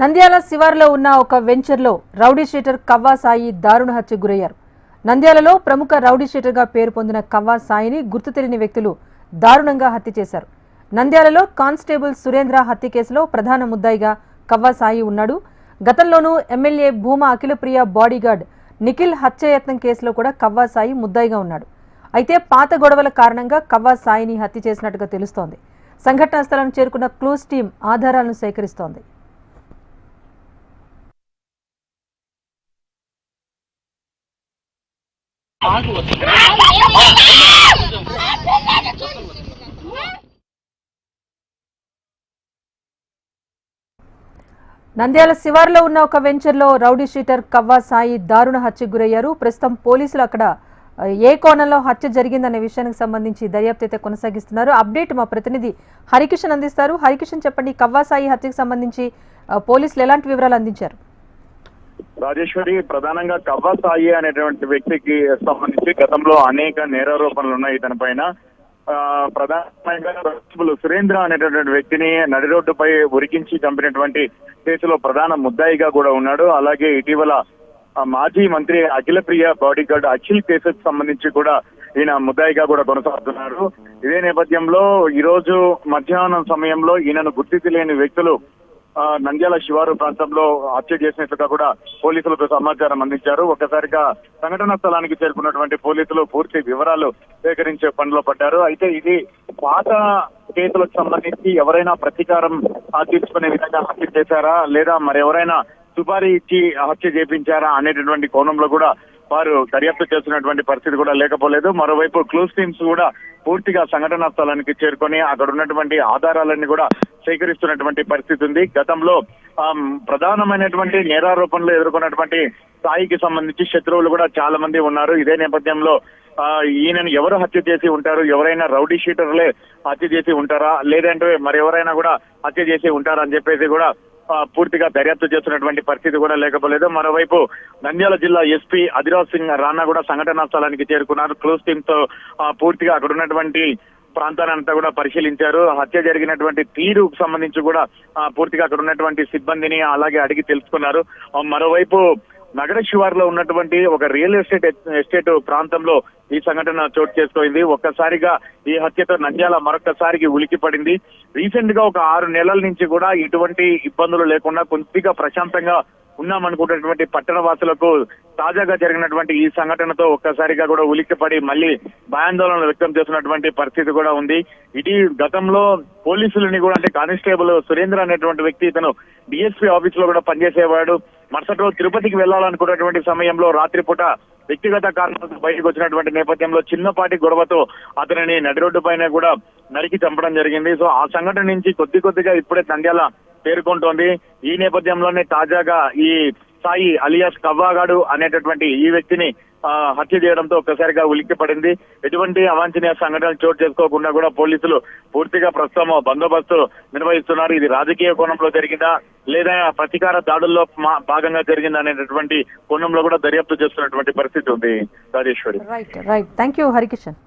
నంద్యాల శివార్లో ఉన్న ఒక వెంచర్లో రౌడీ షీటర్ కవ్వా సాయి దారుణ హత్యకు గురయ్యారు. నంద్యాలలో ప్రముఖ రౌడీ షీటర్గా పేరు పొందిన కవ్వా సాయిని గుర్తు తెలియని వ్యక్తులు దారుణంగా హత్య చేశారు. నంద్యాలలో కానిస్టేబుల్ సురేంద్ర హత్య కేసులో ప్రధాన ముద్దాయిగా కవ్వా సాయి ఉన్నాడు. గతంలోనూ ఎమ్మెల్యే భూమా అఖిలప్రియ బాడీగార్డ్ నిఖిల్ హత్యాయత్నం కేసులో కూడా కవ్వా సాయి ముద్దాయిగా ఉన్నాడు. అయితే పాత గొడవల కారణంగా కవ్వా సాయిని హత్య చేసినట్టుగా తెలుస్తోంది. సంఘటనా స్థలం చేరుకున్న క్లూస్ టీం ఆధారాలను సేకరిస్తోంది. నంద్యాల శివారులో ఉన్న ఒక వెంచర్లో రౌడీ షీటర్ కవ్వా సాయి దారుణ హత్యకు గురయ్యారు. ప్రస్తుతం పోలీసులు అక్కడ ఏ కోణంలో హత్య జరిగిందనే విషయానికి సంబంధించి దర్యాప్తు అయితే కొనసాగిస్తున్నారు. అప్డేట్ మా ప్రతినిధి హరికిషన్ అందిస్తారు. హరికిషన్ చెప్పండి కవ్వా సాయి హత్యకు సంబంధించి పోలీసులు ఎలాంటి వివరాలు అందించారు? రాజేశ్వరి ప్రధానంగా కవ్వ సాయి అనేటువంటి వ్యక్తికి సంబంధించి గతంలో అనేక నేరారోపణలు ఉన్నాయి. ఇతని పైన ప్రధానంగా కానిస్టేబుల్ సురేంద్ర అనేటటువంటి వ్యక్తిని నడి రోడ్డుపై ఉరికించి చంపినటువంటి కేసులో ప్రధాన ముద్దాయిగా కూడా ఉన్నాడు. అలాగే ఇటీవల మాజీ మంత్రి అఖిలప్రియ బాడీగార్డ్ అఖిల్ కేసుకు సంబంధించి కూడా ఈయన ముద్దాయిగా కూడా కొనసాగుతున్నారు. ఇదే నేపథ్యంలో ఈ రోజు మధ్యాహ్నం సమయంలో ఈయనను గుర్తు తెలియని వ్యక్తులు నంద్యాల శివారు ప్రాంతంలో హత్య చేసినట్లుగా కూడా పోలీసులకు సమాచారం అందించారు. ఒక్కసారిగా సంఘటన స్థలానికి చేరుకున్నటువంటి పోలీసులు పూర్తి వివరాలు సేకరించే పనిలో పడ్డారు. అయితే ఇది పాత కేసులకు సంబంధించి ఎవరైనా ప్రతీకారం తీర్చుకునే విధంగా హత్య చేశారా? లేదా మరెవరైనా సుపారీ ఇచ్చి హత్య చేపించారా అనేటటువంటి కోణంలో కూడా వారు దర్యాప్తు చేస్తున్నటువంటి పరిస్థితి కూడా లేకపోలేదు. మరోవైపు క్లూస్ టీమ్స్ కూడా పూర్తిగా సంఘటనా స్థలానికి చేరుకొని అక్కడ ఉన్నటువంటి ఆధారాలన్నీ కూడా సేకరిస్తున్నటువంటి పరిస్థితి ఉంది. గతంలో ప్రధానమైనటువంటి నేరారోపణలు ఎదుర్కొన్నటువంటి స్థాయికి సంబంధించి శత్రువులు కూడా చాలా మంది ఉన్నారు. ఇదే నేపథ్యంలో ఆ, ఈయనను ఎవరు హత్య చేసి ఉంటారు? ఎవరైనా రౌడీ షీటర్లే హత్య చేసి ఉంటారా? లేదంటే మరెవరైనా కూడా హత్య చేసి ఉంటారా అని చెప్పేసి కూడా పూర్తిగా దర్యాప్తు చేస్తున్నటువంటి పరిస్థితి కూడా లేకపోలేదు. మరోవైపు నంద్యాల జిల్లా ఎస్పీ అధిరాజ్ సింగ్ రాణా కూడా సంఘటనా స్థలానికి చేరుకున్నారు. క్లోజ్ టీమ్తో పూర్తిగా అక్కడ ఉన్నటువంటి ప్రాంతానంతా కూడా పరిశీలించారు. హత్య జరిగినటువంటి తీరుకు సంబంధించి కూడా పూర్తిగా అక్కడ ఉన్నటువంటి సిబ్బందిని అలాగే అడిగి తెలుసుకున్నారు. మరోవైపు నగర శివారులో ఉన్నటువంటి ఒక రియల్ ఎస్టేట్ ఎస్టేట్ ప్రాంతంలో ఈ సంఘటన చోటు చేసుకోయింది ఒక్కసారిగా ఈ హత్యతో నంద్యాల మరొకసారికి ఉలికి పడింది రీసెంట్గా ఒక ఆరు నెలల నుంచి కూడా ఇటువంటి ఇబ్బందులు లేకుండా కొద్దిగా ప్రశాంతంగా ఉన్నామనుకున్నటువంటి పట్టణ వాసులకు తాజాగా జరిగినటువంటి ఈ సంఘటనతో ఒక్కసారిగా కూడా ఉలిక్కిపడి మళ్ళీ భయాందోళన వ్యక్తం చేస్తున్నటువంటి పరిస్థితి కూడా ఉంది. ఇది గతంలో పోలీసులని కూడా అంటే కానిస్టేబుల్ సురేంద్ర అనేటువంటి వ్యక్తి ఇతను డిఎస్పీ ఆఫీస్లో కూడా పనిచేసేవాడు. మరుసటి రోజు తిరుపతికి వెళ్ళాలనుకున్నటువంటి సమయంలో రాత్రిపూట వ్యక్తిగత కారణాలతో బయటకు వచ్చినటువంటి నేపథ్యంలో చిన్నపాటి గొడవతో అతనిని నడి రోడ్డు పైన కూడా నరికి చంపడం జరిగింది. సో ఆ సంఘటన నుంచి కొద్ది కొద్దిగా ఇప్పుడే సంధ్యాల పేర్కొంటోంది. ఈ నేపథ్యంలోనే తాజాగా ఈ సాయి అలియాస్ కవ్వాగాడు అనేటటువంటి ఈ వ్యక్తిని హత్య చేయడంతో ఒక్కసారిగా ఉలిక్కి పడింది. ఎటువంటి అవాంఛనీయ సంఘటనలు చోటు చేసుకోకుండా కూడా పోలీసులు పూర్తిగా ప్రస్తుతం బందోబస్తు నిర్వహిస్తున్నారు. ఇది రాజకీయ కోణంలో జరిగిందా? లేదా ప్రతీకార దాడుల్లో భాగంగా జరిగిందా అనేటటువంటి కోణంలో కూడా దర్యాప్తు చేస్తున్నటువంటి పరిస్థితి ఉంది. Rajeshwari. Right right thank you Harikishan